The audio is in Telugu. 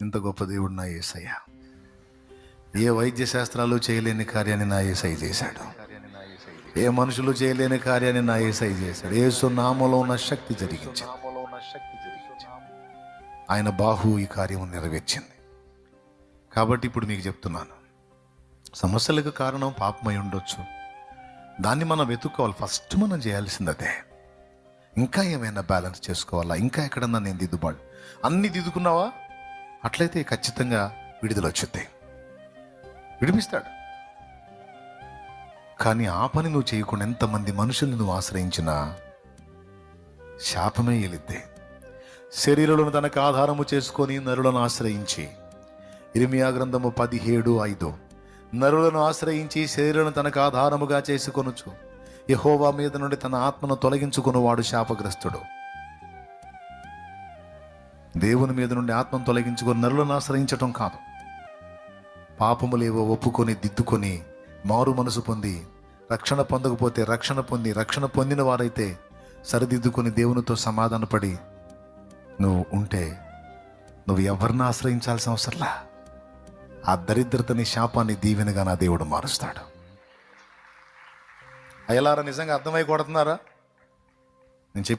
ఇంత గొప్ప దేవుడు నా ఏసయ్య. ఏ వైద్య శాస్త్రాలు చేయలేని కార్యాన్ని నా ఏసై చేశాడు. ఏ మనుషులు చేయలేని కార్యాన్ని నా ఏసై చేశాడు. ఏసు నామలో ఉన్న శక్తి జరిగించింది. ఆయన బాహు ఈ కార్యం నెరవేర్చింది. కాబట్టి ఇప్పుడు మీకు చెప్తున్నాను. సమస్యలకు కారణం పాపమై ఉండొచ్చు. దాన్ని మనం వెతుక్కోవాలి. ఫస్ట్ మనం చేయాల్సింది అదే ఇంకా ఏమైనా బ్యాలెన్స్ చేసుకోవాలా? ఇంకా ఎక్కడన్నా నేను దిద్దుబాటు. అన్ని దిద్దుకున్నావా? అట్లయితే ఖచ్చితంగా విడుదల వచ్చింది విడిపిస్తాడు. కానీ ఆ పని నువ్వు చేయకుండా ఎంతమంది మనుషుల్ని నువ్వు ఆశ్రయించినా శాపమే ఎలిద్దే శరీరులను తనకు ఆధారము చేసుకొని నరులను ఆశ్రయించి ఇరిమియా గ్రంథము పదిహేడు ఐదు. నరులను ఆశ్రయించి శరీరం తనకు ఆధారముగా చేసుకొనుచు యహోవా మీద నుండి తన ఆత్మను తొలగించుకున్నవాడు శాపగ్రస్తుడు. దేవుని మీద నుండి ఆత్మను తొలగించుకొని నరులను ఆశ్రయించటం కాదు. పాపములేవో ఒప్పుకొని దిద్దుకొని మారు మనసు పొంది రక్షణ పొందకపోతే రక్షణ పొంది రక్షణ పొందిన వారైతే సరిదిద్దుకొని దేవునితో సమాధానపడి నువ్వు ఉంటే నువ్వు ఎవరిని ఆశ్రయించాల్సిన అవసరంలా? ఆ దరిద్రతని శాపాన్ని దీవెనగా నా దేవుడు మారుస్తాడు. అయ్యలారా నిజంగా అర్థమై కొడుతున్నారా? నేను చెప్పి